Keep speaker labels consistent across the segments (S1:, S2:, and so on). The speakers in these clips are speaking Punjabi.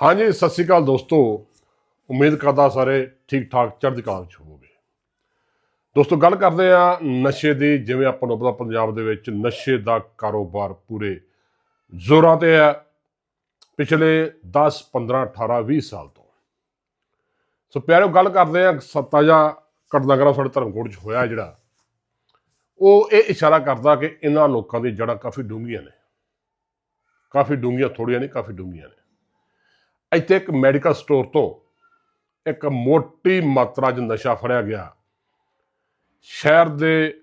S1: ਹਾਂਜੀ, ਸਤਿ ਸ਼੍ਰੀ ਅਕਾਲ ਦੋਸਤੋ। ਉਮੀਦ ਕਰਦਾ ਸਾਰੇ ਠੀਕ ਠਾਕ ਚੜ੍ਹਦੀ ਕਲਾ ਵਿੱਚ ਹੋਵੋਗੇ। ਦੋਸਤੋ, ਗੱਲ ਕਰਦੇ ਆ ਨਸ਼ੇ ਦੀ। ਜਿਵੇਂ ਆਪਾਂ ਨੂੰ ਪਤਾ, ਪੰਜਾਬ ਦੇ ਵਿੱਚ ਨਸ਼ੇ ਦਾ ਕਾਰੋਬਾਰ ਪੂਰੇ ਜ਼ੋਰਾਂ ਤੇ ਹੈ। ਪਿਛਲੇ 10 15 18 20 ਸਾਲ ਤੋਂ। ਸੋ ਪਿਆਰਿਓ, ਗੱਲ ਕਰਦੇ ਆ ਸਤਾਜਾ ਘਟਨਾਕ੍ਰਮ ਸਾਡੇ ਧਰਮਕੋਟ 'ਚ ਹੋਇਆ ਜਿਹੜਾ। ਉਹ ਇਹ ਇਸ਼ਾਰਾ ਕਰਦਾ ਕਿ ਇਹਨਾਂ ਲੋਕਾਂ ਦੀ ਜੜ੍ਹਾਂ ਕਾਫੀ ਡੂੰਘੀਆਂ ਨੇ। ਕਾਫੀ ਡੂੰਘੀਆਂ ਥੋੜੀਆਂ ਨਹੀਂ, ਕਾਫੀ ਡੂੰਘੀਆਂ ਨੇ। ਇੱਥੇ ਇੱਕ ਮੈਡੀਕਲ ਸਟੋਰ ਤੋਂ ਇੱਕ ਮੋਟੀ ਮਾਤਰਾ 'ਚ ਨਸ਼ਾ ਫੜਿਆ ਗਿਆ। ਸ਼ਹਿਰ ਦੇ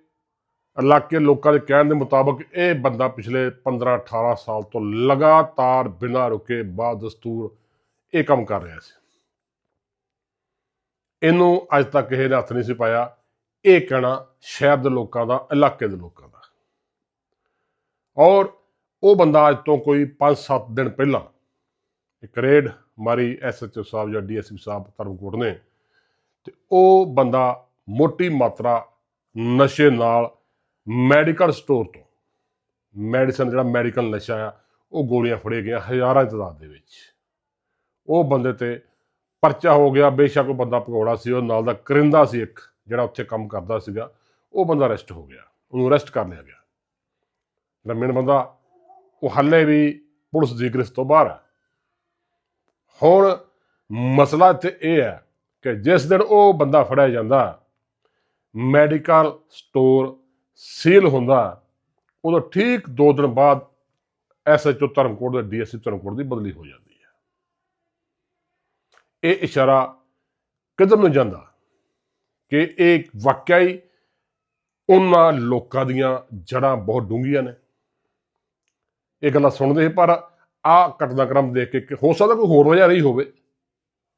S1: ਇਲਾਕੇ ਲੋਕਾਂ ਦੇ ਕਹਿਣ ਦੇ ਮੁਤਾਬਕ ਇਹ ਬੰਦਾ ਪਿਛਲੇ 15 18 ਸਾਲ ਤੋਂ ਲਗਾਤਾਰ ਬਿਨਾਂ ਰੁਕੇ ਬਾਦ ਦਸਤੂਰ ਇਹ ਕੰਮ ਕਰ ਰਿਹਾ ਸੀ। ਇਹਨੂੰ ਅੱਜ ਤੱਕ ਕਿਸੇ ਨੇ ਹੱਥ ਨਹੀਂ ਸੀ ਪਾਇਆ। ਇਹ ਕਹਿਣਾ ਸ਼ਹਿਰ ਦੇ ਲੋਕਾਂ ਦਾ, ਇਲਾਕੇ ਦੇ ਲੋਕਾਂ ਦਾ। ਔਰ ਉਹ ਬੰਦਾ ਅੱਜ ਤੋਂ ਕੋਈ 5-7 ਦਿਨ ਪਹਿਲਾਂ ਇੱਕ ਰੇਡ ਮਾਰੀ ਐਸਐਚਓ ਸਾਹਿਬ ਜਾਂ ਡੀਐਸਪੀ ਸਾਹਿਬ ਧਰਮਕੋਟ ਨੇ ਤੇ ਉਹ ਬੰਦਾ ਮੋਟੀ ਮਾਤਰਾ ਨਸ਼ੇ ਨਾਲ ਮੈਡੀਕਲ ਸਟੋਰ ਤੋਂ, ਮੈਡੀਸਨ ਜਿਹੜਾ ਮੈਡੀਕਲ ਨਸ਼ਾ ਆ, ਉਹ ਗੋਲੀਆਂ ਫੜੇ ਗਈਆਂ ਹਜ਼ਾਰਾਂ ਦੀ ਤਾਦਾਦ ਦੇ ਵਿੱਚ। ਉਹ ਬੰਦੇ ਤੇ ਪਰਚਾ ਹੋ ਗਿਆ, ਬੇਸ਼ੱਕ ਉਹ ਬੰਦਾ ਭਗੌੜਾ ਸੀ, ਉਹ ਨਾਲ ਦਾ ਕਰਿੰਦਾ ਸੀ ਇੱਕ, ਜਿਹੜਾ ਉੱਥੇ ਕੰਮ ਕਰਦਾ ਸੀਗਾ, ਉਹ ਬੰਦਾ ਅਰੈਸਟ ਹੋ ਗਿਆ, ਉਹਨੂੰ ਅਰੈਸਟ ਕਰ ਲਿਆ ਗਿਆ। ਜਿਹੜਾ ਮੇਨ ਬੰਦਾ, ਉਹ ਹੱਲੇ ਵੀ ਪੁਲਿਸ ਦੀ ਗ੍ਰਿਫਤ ਤੋਂ ਬਾਹਰ ਹੈ ਹੁਣ ਮਸਲਾ ਇੱਥੇ ਇਹ ਹੈ ਕਿ ਜਿਸ ਦਿਨ ਉਹ ਬੰਦਾ ਫੜਿਆ ਜਾਂਦਾ, ਮੈਡੀਕਲ ਸਟੋਰ ਸੀਲ ਹੁੰਦਾ, ਉਦੋਂ ਠੀਕ 2 ਦਿਨ ਬਾਅਦ ਐਸਐਚਓ ਧਰਮਕੋਟ ਦੇ ਡੀਐਸਪੀ ਧਰਮਕੋਟ ਦੀ ਬਦਲੀ ਹੋ ਜਾਂਦੀ ਹੈ। ਇਹ ਇਸ਼ਾਰਾ ਕਿੱਧਰ ਨੂੰ ਜਾਂਦਾ? ਕਿ ਇਹ ਵਾਕਿਆ ਹੀ ਉਹਨਾਂ ਲੋਕਾਂ ਦੀਆਂ ਜੜ੍ਹਾਂ ਬਹੁਤ ਡੂੰਘੀਆਂ ਨੇ। ਇਹ ਗੱਲਾਂ ਸੁਣਦੇ ਸੀ ਪਰ ਆ ਘਟਨਾਕ੍ਰਮ ਦੇਖ ਕੇ ਹੋ ਸਕਦਾ ਕੋਈ ਹੋਰ ਵਜ੍ਹਾ ਰਹੀ ਹੋਵੇ।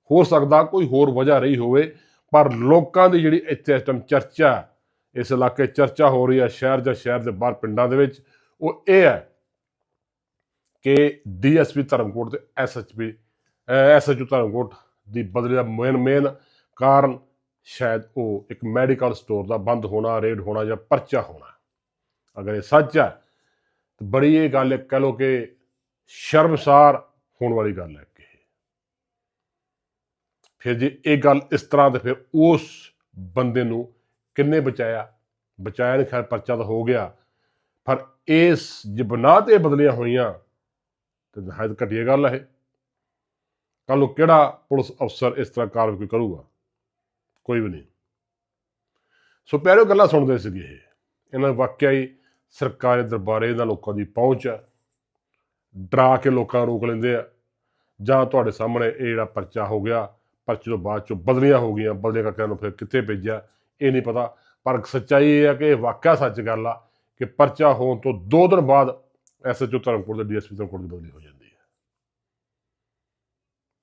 S1: ਹੋ ਸਕਦਾ ਕੋਈ ਹੋਰ ਵਜ੍ਹਾ ਰਹੀ ਹੋਵੇ, ਪਰ ਲੋਕਾਂ ਦੀ ਜਿਹੜੀ ਇੱਥੇ ਇਸ ਟਾਈਮ ਚਰਚਾ, ਇਸ ਇਲਾਕੇ ਚਰਚਾ ਹੋ ਰਹੀ ਹੈ ਸ਼ਹਿਰ ਜਾਂ ਸ਼ਹਿਰ ਦੇ ਬਾਹਰ ਪਿੰਡਾਂ ਦੇ ਵਿੱਚ, ਉਹ ਇਹ ਹੈ ਕਿ ਡੀਐਸਪੀ ਧਰਮਕੋਟ ਤੇ ਐਸਐਚਪੀ ਐਸਐਚਓ ਧਰਮਕੋਟ ਦੀ ਬਦਲੀ ਦਾ ਮੇਨ ਮੇਨ ਕਾਰਨ ਸ਼ਾਇਦ ਉਹ ਇੱਕ ਮੈਡੀਕਲ ਸਟੋਰ ਦਾ ਬੰਦ ਹੋਣਾ ਰੇਡ ਹੋਣਾ ਜਾਂ ਪਰਚਾ ਹੋਣਾ। ਅਗਰ ਇਹ ਸੱਚ ਹੈ, ਤਾਂ ਬੜੀ ਇਹ ਗੱਲ ਹੈ ਕਹ ਲੋ ਕਿ ਸ਼ਰਮਸਾਰ ਹੋਣ ਵਾਲੀ ਗੱਲ ਹੈ ਕਿ ਫਿਰ ਜੇ ਇਹ ਗੱਲ ਇਸ ਤਰ੍ਹਾਂ ਤੇ ਫਿਰ ਉਸ ਬੰਦੇ ਨੂੰ ਕਿੰਨੇ ਬਚਾਇਆ? ਬਚਾਇਆ ਨਹੀਂ ਖੈਰ ਪਰਚਾ ਤਾਂ ਹੋ ਗਿਆ। ਪਰ ਇਸ ਜੇ ਤੇ ਬਦਲੀਆਂ ਹੋਈਆਂ, ਤੇ ਨਹਾਇਤ ਘਟੀਆ ਗੱਲ ਹੈ। ਕੱਲ ਨੂੰ ਕਿਹੜਾ ਪੁਲਿਸ ਅਫਸਰ ਇਸ ਤਰ੍ਹਾਂ ਕਾਰਵਾਈ ਕੋਈ ਕਰੂਗਾ? ਕੋਈ ਵੀ ਨਹੀਂ। ਸੋ ਪਿਆਰਿਓ, ਗੱਲਾਂ ਸੁਣਦੇ ਸੀਗੇ ਇਹ। ਇਹਨਾਂ ਵਾਕਿਆ ਹੀ ਸਰਕਾਰੀ ਦਰਬਾਰੇ ਇਹਨਾਂ ਲੋਕਾਂ ਦੀ ਪਹੁੰਚ ਹੈ। ਡਰਾ ਕੇ ਲੋਕਾਂ ਰੋਕ ਲੈਂਦੇ ਆ। ਜਾਂ ਤੁਹਾਡੇ ਸਾਹਮਣੇ ਇਹ ਜਿਹੜਾ ਪਰਚਾ ਹੋ ਗਿਆ, ਪਰਚੇ ਤੋਂ ਬਾਅਦ ਚੋਂ ਬਦਲੀਆਂ ਹੋ ਗਈਆਂ ਬਦਲੇ ਕਰਕੇ ਨੂੰ ਫਿਰ ਕਿੱਥੇ ਭੇਜਿਆ, ਇਹ ਨਹੀਂ ਪਤਾ। ਪਰ ਸੱਚਾਈ ਇਹ ਆ ਕਿ ਇਹ ਵਾਕਿਆ ਸੱਚ ਗੱਲ ਆ ਕਿ ਪਰਚਾ ਹੋਣ ਤੋਂ 2 ਦਿਨ ਬਾਅਦ ਐਸਐਚਓ ਧਰਮਕੋਟ ਦੇ ਡੀਐਸਪੀ ਧਰਮਕੋਟ ਦੀ ਬਦਲੀ ਹੋ ਜਾਂਦੀ ਹੈ।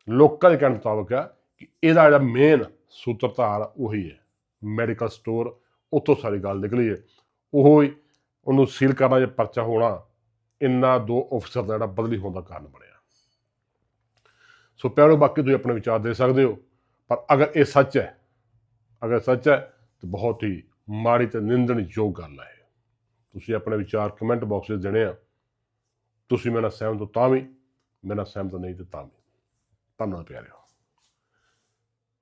S1: ਲੋਕਾਂ ਦੇ ਕਹਿਣ ਮੁਤਾਬਕ ਆ ਕਿ ਇਹਦਾ ਜਿਹੜਾ ਮੇਨ ਸੂਤਰਧਾਰ ਉਹੀ ਹੈ। ਮੈਡੀਕਲ ਸਟੋਰ ਉੱਥੋਂ ਸਾਰੀ ਗੱਲ ਨਿਕਲੀ ਹੈ। ਉਹ ਹੀ ਉਹਨੂੰ ਸੀਲ ਕਰਨਾ ਜਾਂ ਪਰਚਾ ਹੋਣਾ ਇੰਨਾ ਦੋ ਅਫਸਰ ਦਾ ਜਿਹੜਾ ਬਦਲੀ ਹੋਣ ਦਾ ਕਾਰਨ ਬਣਿਆ। ਸੋ ਪਿਆਰੋ, ਬਾਕੀ ਤੁਸੀਂ ਆਪਣੇ ਵਿਚਾਰ ਦੇ ਸਕਦੇ ਹੋ, ਪਰ ਅਗਰ ਇਹ ਸੱਚ ਹੈ, ਅਗਰ ਸੱਚ ਹੈ, ਤਾਂ ਬਹੁਤ ਹੀ ਮਾੜੀ ਤੇ ਨਿੰਦਣਯੋਗ ਗੱਲ ਹੈ। ਤੁਸੀਂ ਆਪਣੇ ਵਿਚਾਰ ਕਮੈਂਟ ਬਾਕਸ ਵਿੱਚ ਦੇਣੇ ਆ। ਤੁਸੀਂ ਮੇਰੇ ਨਾਲ ਸਹਿਮਤ ਹੋ ਤਾਂ ਵੀ, ਮੇਰੇ ਨਾਲ ਸਹਿਮਤ ਨਹੀਂ ਤੇ ਤਾਂ ਵੀ। ਧੰਨਵਾਦ ਪਿਆਰਿਓ।